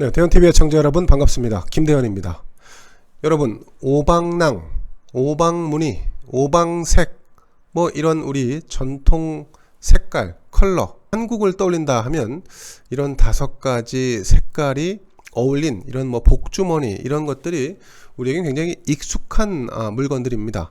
네, 대현TV의 청자 여러분 반갑습니다. 김대현입니다. 여러분, 오방랑, 오방무늬, 오방색, 뭐 이런 우리 전통 색깔, 컬러, 한국을 떠올린다 하면 이런 다섯 가지 색깔이 어울린 이런 뭐 복주머니 이런 것들이 우리에게 굉장히 익숙한 아, 물건들입니다.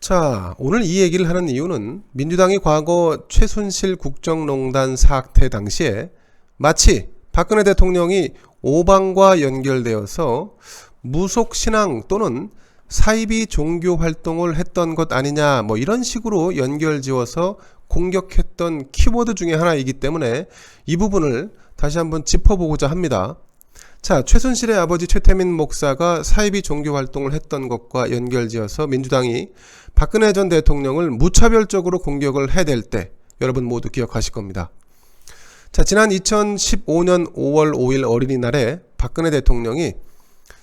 자, 오늘 이 얘기를 하는 이유는 민주당이 과거 최순실 국정농단 사태 당시에 마치 박근혜 대통령이 오방과 연결되어서 무속신앙 또는 사이비 종교 활동을 했던 것 아니냐 뭐 이런 식으로 연결 지어서 공격했던 키워드 중에 하나이기 때문에 이 부분을 다시 한번 짚어보고자 합니다. 자, 최순실의 아버지 최태민 목사가 사이비 종교 활동을 했던 것과 연결지어서 민주당이 박근혜 전 대통령을 무차별적으로 공격을 해댈 때 여러분 모두 기억하실 겁니다. 자, 지난 2015년 5월 5일 어린이날에 박근혜 대통령이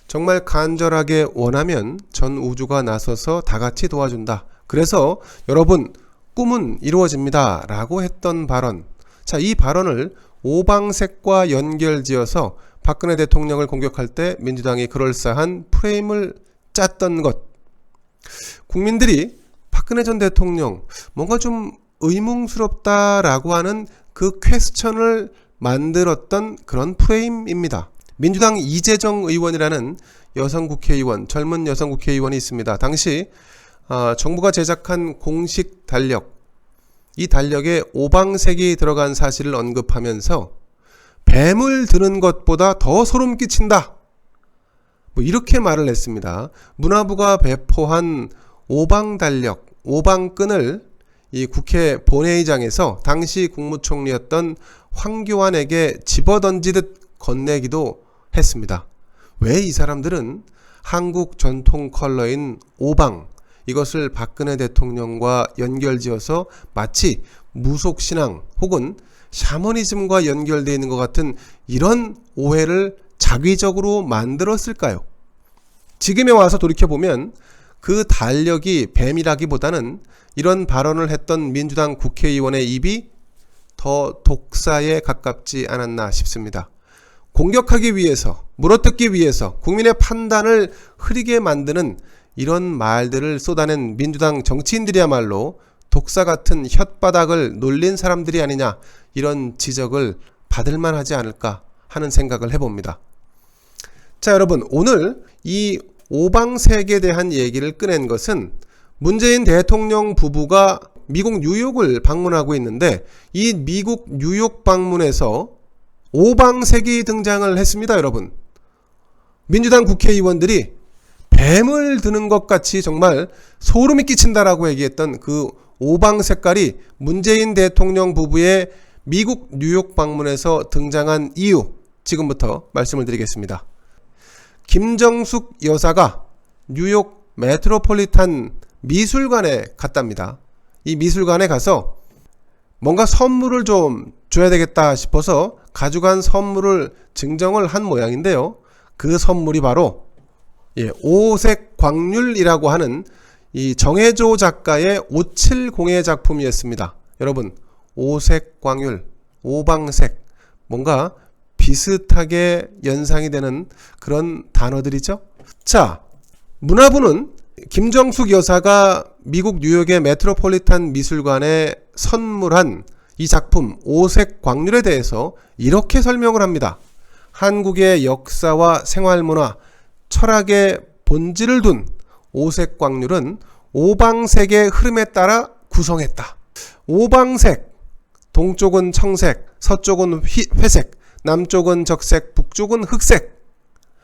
정말 간절하게 원하면 전 우주가 나서서 다 같이 도와준다. 그래서 여러분 꿈은 이루어집니다. 라고 했던 발언. 자, 이 발언을 오방색과 연결지어서 박근혜 대통령을 공격할 때 민주당이 그럴싸한 프레임을 짰던 것. 국민들이 박근혜 전 대통령 뭔가 좀 의문스럽다라고 하는 그 퀘스천을 만들었던 그런 프레임입니다. 민주당 이재정 의원이라는 여성 국회의원, 젊은 여성 국회의원이 있습니다. 당시 어, 정부가 제작한 공식 달력, 이 달력에 오방색이 들어간 사실을 언급하면서 뱀을 드는 것보다 더 소름 끼친다. 뭐 이렇게 말을 했습니다. 문화부가 배포한 오방 달력, 오방끈을 이 국회 본회의장에서 당시 국무총리였던 황교안에게 집어던지듯 건네기도 했습니다. 왜 이 사람들은 한국 전통 컬러인 오방 이것을 박근혜 대통령과 연결지어서 마치 무속신앙 혹은 샤머니즘과 연결되어 있는 것 같은 이런 오해를 자기적으로 만들었을까요? 지금에 와서 돌이켜보면 그 달력이 뱀이라기보다는 이런 발언을 했던 민주당 국회의원의 입이 더 독사에 가깝지 않았나 싶습니다. 공격하기 위해서, 물어뜯기 위해서 국민의 판단을 흐리게 만드는 이런 말들을 쏟아낸 민주당 정치인들이야말로 독사 같은 혓바닥을 놀린 사람들이 아니냐 이런 지적을 받을만 하지 않을까 하는 생각을 해봅니다. 자, 여러분, 오늘 이 오방색에 대한 얘기를 꺼낸 것은 문재인 대통령 부부가 미국 뉴욕을 방문하고 있는데 이 미국 뉴욕 방문에서 오방색이 등장을 했습니다, 여러분. 민주당 국회의원들이 뱀을 드는 것 같이 정말 소름이 끼친다라고 얘기했던 그 오방 색깔이 문재인 대통령 부부의 미국 뉴욕 방문에서 등장한 이유 지금부터 말씀을 드리겠습니다. 김정숙 여사가 뉴욕 메트로폴리탄 미술관에 갔답니다. 이 미술관에 가서 뭔가 선물을 좀 줘야 되겠다 싶어서 가져간 선물을 증정을 한 모양인데요. 그 선물이 바로 예, 오색 광률이라고 하는 이 정혜조 작가의 570의 작품이었습니다. 여러분, 오색 광률, 오방색, 뭔가 비슷하게 연상이 되는 그런 단어들이죠. 자, 문화부는 김정숙 여사가 미국 뉴욕의 메트로폴리탄 미술관에 선물한 이 작품 오색 광률에 대해서 이렇게 설명을 합니다. 한국의 역사와 생활문화, 철학의 본질을 둔 오색 광률은 오방색의 흐름에 따라 구성했다. 오방색, 동쪽은 청색, 서쪽은 휘, 회색, 남쪽은 적색, 북쪽은 흑색.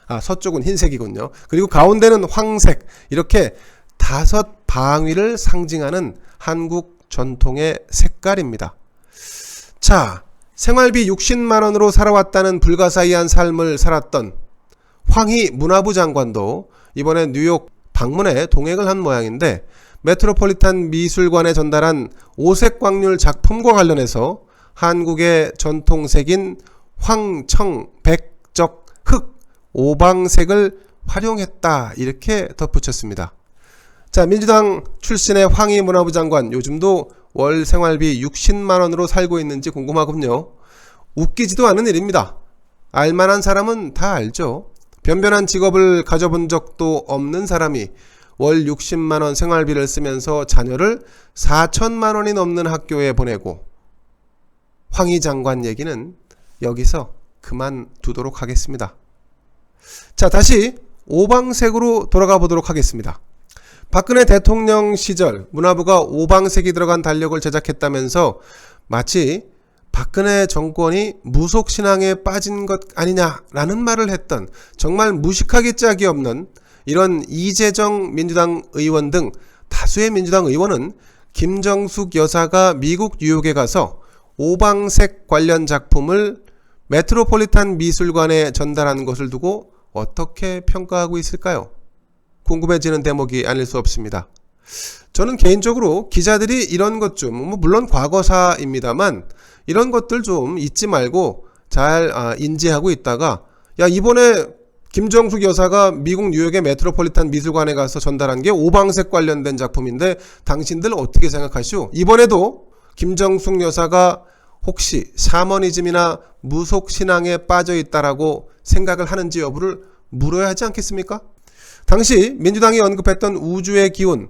아, 서쪽은 흰색이군요. 그리고 가운데는 황색. 이렇게 다섯 방위를 상징하는 한국 전통의 색깔입니다. 자, 생활비 60만 원으로 살아왔다는 불가사의한 삶을 살았던 황희 문화부 장관도 이번에 뉴욕 방문에 동행을 한 모양인데 메트로폴리탄 미술관에 전달한 오색광률 작품과 관련해서 한국의 전통색인 황청, 백적, 흑, 오방색을 활용했다 이렇게 덧붙였습니다. 자 민주당 출신의 황희 문화부 장관 요즘도 월 생활비 60만 원으로 살고 있는지 궁금하군요. 웃기지도 않은 일입니다. 알만한 사람은 다 알죠. 변변한 직업을 가져본 적도 없는 사람이 월 60만 원 생활비를 쓰면서 자녀를 4천만 원이 넘는 학교에 보내고 황희 장관 얘기는 여기서 그만두도록 하겠습니다. 자, 다시 오방색으로 돌아가 보도록 하겠습니다. 박근혜 대통령 시절 문화부가 오방색이 들어간 달력을 제작했다면서 마치 박근혜 정권이 무속신앙에 빠진 것 아니냐라는 말을 했던 정말 무식하기 짝이 없는 이런 이재정 민주당 의원 등 다수의 민주당 의원은 김정숙 여사가 미국 뉴욕에 가서 오방색 관련 작품을 메트로폴리탄 미술관에 전달한 것을 두고 어떻게 평가하고 있을까요? 궁금해지는 대목이 아닐 수 없습니다. 저는 개인적으로 기자들이 이런 것 좀, 뭐 물론 과거사입니다만 이런 것들 좀 잊지 말고 잘 아, 인지하고 있다가 야 이번에 김정숙 여사가 미국 뉴욕의 메트로폴리탄 미술관에 가서 전달한 게 오방색 관련된 작품인데 당신들 어떻게 생각하시오? 이번에도 김정숙 여사가 혹시 샤머니즘이나 무속 신앙에 빠져 있다라고 생각을 하는지 여부를 물어야 하지 않겠습니까? 당시 민주당이 언급했던 우주의 기운,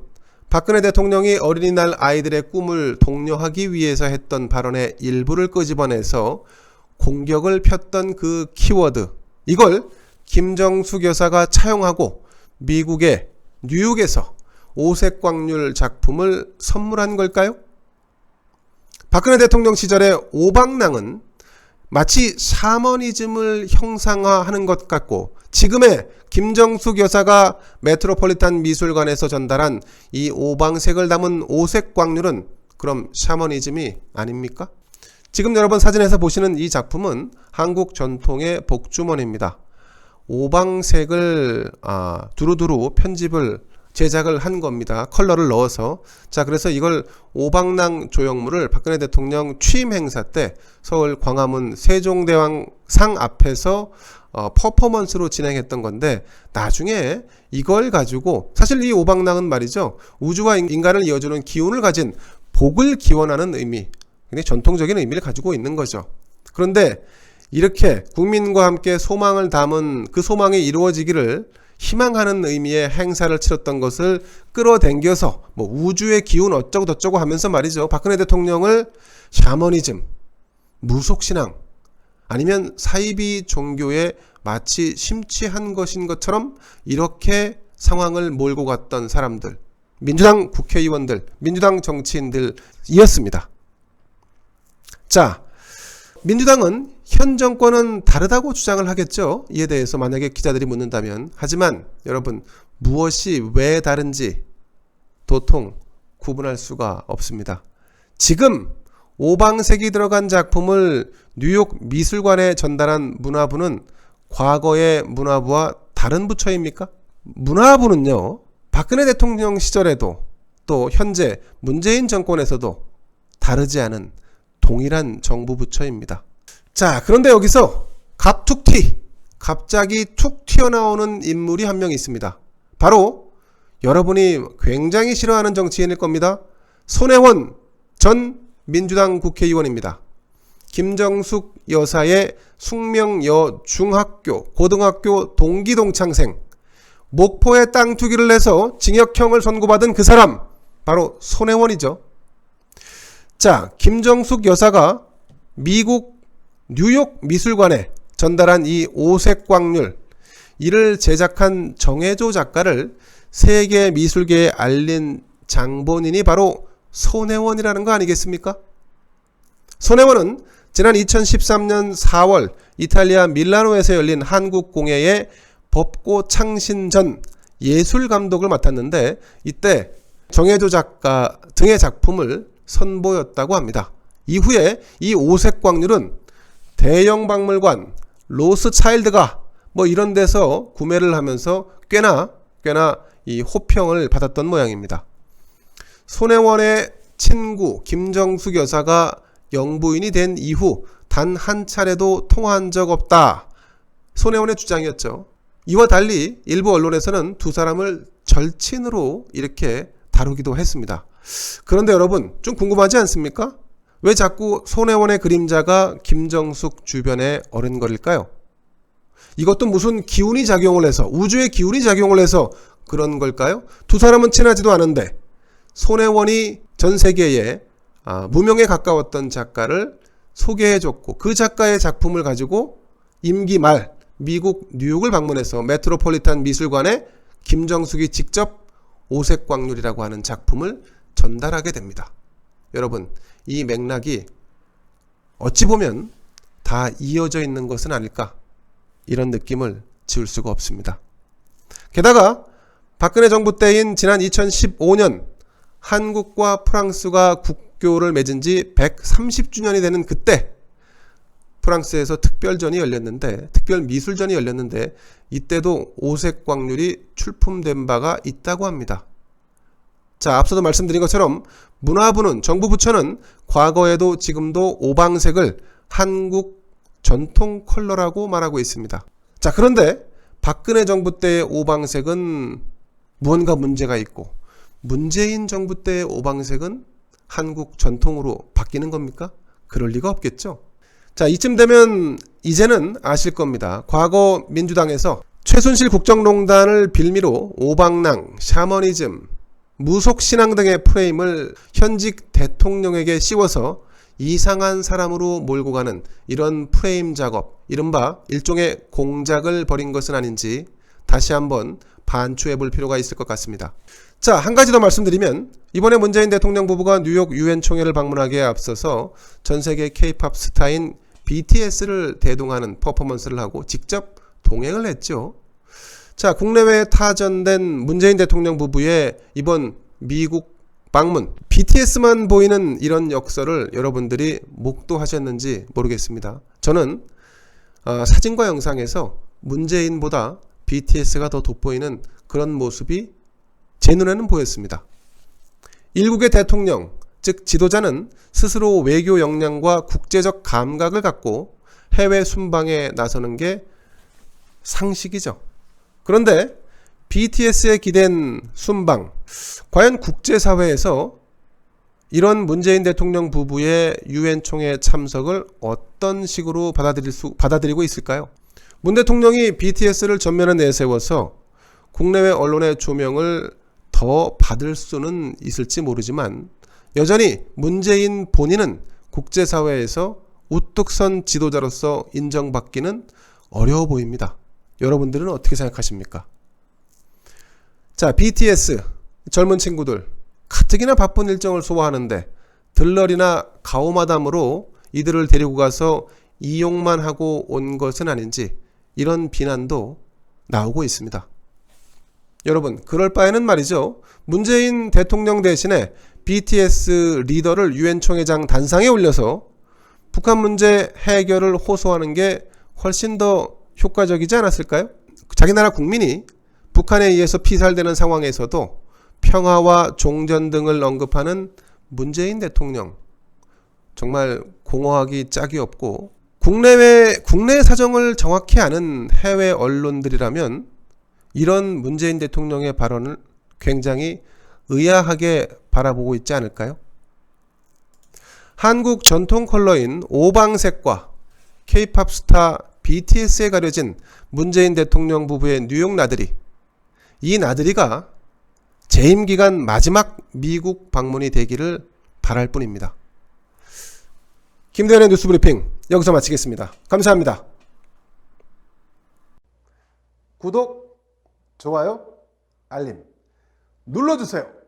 박근혜 대통령이 어린이날 아이들의 꿈을 독려하기 위해서 했던 발언의 일부를 끄집어내서 공격을 폈던 그 키워드, 이걸 김정숙 여사가 차용하고 미국의 뉴욕에서 오색광률 작품을 선물한 걸까요? 박근혜 대통령 시절의 오방랑은 마치 샤머니즘을 형상화하는 것 같고 지금의 김정숙 여사가 메트로폴리탄 미술관에서 전달한 이 오방색을 담은 오색 광률은 그럼 샤머니즘이 아닙니까? 지금 여러분 사진에서 보시는 이 작품은 한국 전통의 복주머니입니다. 오방색을 아, 두루두루 편집을 제작을 한 겁니다. 컬러를 넣어서. 자, 그래서 이걸 오방랑 조형물을 박근혜 대통령 취임 행사 때 서울 광화문 세종대왕 상 앞에서 어, 퍼포먼스로 진행했던 건데 나중에 이걸 가지고 사실 이 오방랑은 말이죠. 우주와 인간을 이어주는 기운을 가진 복을 기원하는 의미, 굉장히 전통적인 의미를 가지고 있는 거죠. 그런데 이렇게 국민과 함께 소망을 담은 그 소망이 이루어지기를 희망하는 의미의 행사를 치렀던 것을 끌어당겨서 뭐 우주의 기운 어쩌고 저쩌고 하면서 말이죠. 박근혜 대통령을 샤머니즘, 무속신앙, 아니면 사이비 종교에 마치 심취한 것인 것처럼 이렇게 상황을 몰고 갔던 사람들, 민주당 국회의원들, 민주당 정치인들이었습니다. 자, 민주당은 현 정권은 다르다고 주장을 하겠죠. 이에 대해서 만약에 기자들이 묻는다면. 하지만 여러분, 무엇이 왜 다른지 도통 구분할 수가 없습니다. 지금 오방색이 들어간 작품을 뉴욕 미술관에 전달한 문화부는 과거의 문화부와 다른 부처입니까? 문화부는요, 박근혜 대통령 시절에도 또 현재 문재인 정권에서도 다르지 않은 동일한 정부 부처입니다. 자, 그런데 여기서 갑툭튀, 갑자기 툭 튀어나오는 인물이 한 명 있습니다. 바로 여러분이 굉장히 싫어하는 정치인일 겁니다. 손혜원 전 민주당 국회의원입니다. 김정숙 여사의 숙명여 중학교, 고등학교 동기 동창생, 목포에 땅 투기를 내서 징역형을 선고받은 그 사람, 바로 손혜원이죠. 자, 김정숙 여사가 미국 뉴욕 미술관에 전달한 이 오색 광률, 이를 제작한 정혜조 작가를 세계 미술계에 알린 장본인이 바로 손혜원이라는 거 아니겠습니까? 손혜원은 지난 2013년 4월 이탈리아 밀라노에서 열린 한국공예의 법고 창신 전 예술 감독을 맡았는데 이때 정혜조 작가 등의 작품을 선보였다고 합니다. 이후에 이 오색 광률은 대형 박물관, 로스차일드가 뭐 이런 데서 구매를 하면서 꽤나 꽤나 이 호평을 받았던 모양입니다. 손혜원의 친구 김정숙 여사가 영부인이 된 이후 단 한 차례도 통화한 적 없다. 손혜원의 주장이었죠. 이와 달리 일부 언론에서는 두 사람을 절친으로 이렇게 다루기도 했습니다. 그런데 여러분 좀 궁금하지 않습니까? 왜 자꾸 손혜원의 그림자가 김정숙 주변에 어른거릴까요? 이것도 무슨 기운이 작용을 해서 우주의 기운이 작용을 해서 그런 걸까요? 두 사람은 친하지도 않은데 손혜원이 전 세계에 아, 무명에 가까웠던 작가를 소개해줬고 그 작가의 작품을 가지고 임기 말 미국 뉴욕을 방문해서 메트로폴리탄 미술관에 김정숙이 직접 오색광률이라고 하는 작품을 전달하게 됩니다. 여러분 이 맥락이 어찌 보면 다 이어져 있는 것은 아닐까 이런 느낌을 지울 수가 없습니다. 게다가 박근혜 정부 때인 지난 2015년 한국과 프랑스가 국교를 맺은 지 130주년이 되는 그때 프랑스에서 특별전이 열렸는데 특별 미술전이 열렸는데 이때도 오색 광률이 출품된 바가 있다고 합니다. 자, 앞서도 말씀드린 것처럼 문화부는 정부 부처는 과거에도 지금도 오방색을 한국 전통 컬러라고 말하고 있습니다. 자, 그런데 박근혜 정부 때의 오방색은 무언가 문제가 있고 문재인 정부 때의 오방색은 한국 전통으로 바뀌는 겁니까? 그럴 리가 없겠죠. 자, 이쯤 되면 이제는 아실 겁니다. 과거 민주당에서 최순실 국정농단을 빌미로 오방랑, 샤머니즘, 무속신앙 등의 프레임을 현직 대통령에게 씌워서 이상한 사람으로 몰고 가는 이런 프레임 작업, 이른바 일종의 공작을 벌인 것은 아닌지 다시 한번 반추해 볼 필요가 있을 것 같습니다. 자, 한 가지 더 말씀드리면 이번에 문재인 대통령 부부가 뉴욕 유엔 총회를 방문하기에 앞서서 전 세계 케이팝 스타인 BTS를 대동하는 퍼포먼스를 하고 직접 동행을 했죠. 자, 국내외에 타전된 문재인 대통령 부부의 이번 미국 방문. BTS만 보이는 이런 역설을 여러분들이 목도하셨는지 모르겠습니다. 저는 어, 사진과 영상에서 문재인보다 BTS가 더 돋보이는 그런 모습이 제 눈에는 보였습니다. 일국의 대통령, 즉 지도자는 스스로 외교 역량과 국제적 감각을 갖고 해외 순방에 나서는 게 상식이죠. 그런데 BTS에 기댄 순방, 과연 국제사회에서 이런 문재인 대통령 부부의 유엔 총회 참석을 어떤 식으로 받아들일 수, 받아들이고 있을까요? 문 대통령이 BTS를 전면에 내세워서 국내외 언론의 조명을 더 받을 수는 있을지 모르지만 여전히 문재인 본인은 국제사회에서 우뚝 선 지도자로서 인정받기는 어려워 보입니다. 여러분들은 어떻게 생각하십니까? 자, BTS 젊은 친구들 가뜩이나 바쁜 일정을 소화하는데 들러리나 가오마담으로 이들을 데리고 가서 이용만 하고 온 것은 아닌지 이런 비난도 나오고 있습니다. 여러분, 그럴 바에는 말이죠. 문재인 대통령 대신에 BTS 리더를 유엔 총회장 단상에 올려서 북한 문제 해결을 호소하는 게 훨씬 더 효과적이지 않았을까요? 자기 나라 국민이 북한에 의해서 피살되는 상황에서도 평화와 종전 등을 언급하는 문재인 대통령 정말 공허하기 짝이 없고 국내외 국내 사정을 정확히 아는 해외 언론들이라면 이런 문재인 대통령의 발언을 굉장히 의아하게 바라보고 있지 않을까요? 한국 전통 컬러인 오방색과 케이팝 스타 BTS에 가려진 문재인 대통령 부부의 뉴욕 나들이 이 나들이가 재임 기간 마지막 미국 방문이 되기를 바랄 뿐입니다. 김대현의 뉴스 브리핑 여기서 마치겠습니다. 감사합니다. 구독, 좋아요, 알림 눌러주세요.